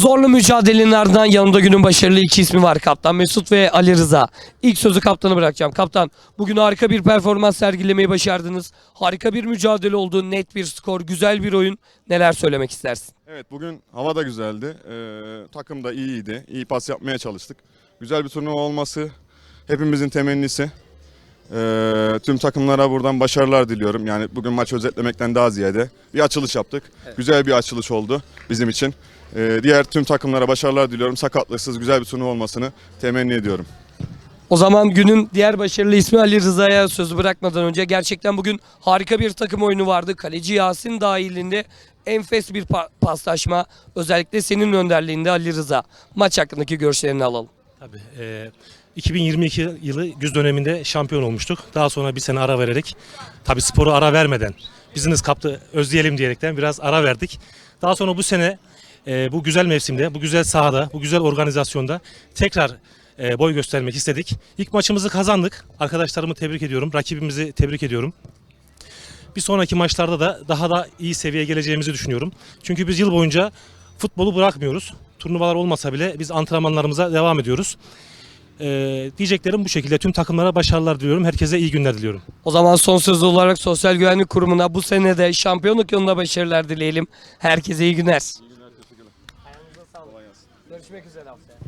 Zorlu mücadelenin ardından yanımda günün başarılı iki ismi var. Kaptan Mesut ve Ali Rıza. İlk sözü kaptana bırakacağım. Kaptan bugün harika bir performans sergilemeyi başardınız. Harika bir mücadele oldu. Net bir skor, güzel bir oyun. Neler söylemek istersin? Evet bugün hava da güzeldi. Ee, takım da iyiydi. İyi pas yapmaya çalıştık. Güzel bir turnuva olması hepimizin temennisi. Ee, tüm takımlara buradan başarılar diliyorum. Yani bugün maçı özetlemekten daha ziyade bir açılış yaptık. Güzel bir açılış oldu bizim için. Ee, diğer tüm takımlara başarılar diliyorum. Sakatlıksız güzel bir turnuva olmasını temenni ediyorum. O zaman günün diğer başarılı ismi Ali Rıza'ya sözü bırakmadan önce gerçekten bugün harika bir takım oyunu vardı. Kaleci Yasin dahilinde enfes bir pa- paslaşma. Özellikle senin önderliğinde Ali Rıza. Maç hakkındaki görüşlerini alalım. Tabii. e, 2022 yılı güz döneminde şampiyon olmuştuk. Daha sonra bir sene ara vererek, tabii sporu ara vermeden, Business Cup'ta özleyelim diyerekten biraz ara verdik. Daha sonra bu sene e, bu güzel mevsimde, bu güzel sahada, bu güzel organizasyonda tekrar e, boy göstermek istedik. İlk maçımızı kazandık. Arkadaşlarımı tebrik ediyorum, rakibimizi tebrik ediyorum. Bir sonraki maçlarda da daha da iyi seviyeye geleceğimizi düşünüyorum. Çünkü biz yıl boyunca futbolu bırakmıyoruz. Turnuvalar olmasa bile biz antrenmanlarımıza devam ediyoruz. Ee, diyeceklerim bu şekilde. Tüm takımlara başarılar diliyorum. Herkese iyi günler diliyorum. O zaman son söz olarak Sosyal Güvenlik Kurumu'na bu sene de şampiyonluk yolunda başarılar dileyelim. Herkese iyi günler. Görüşmek üzere haftaya.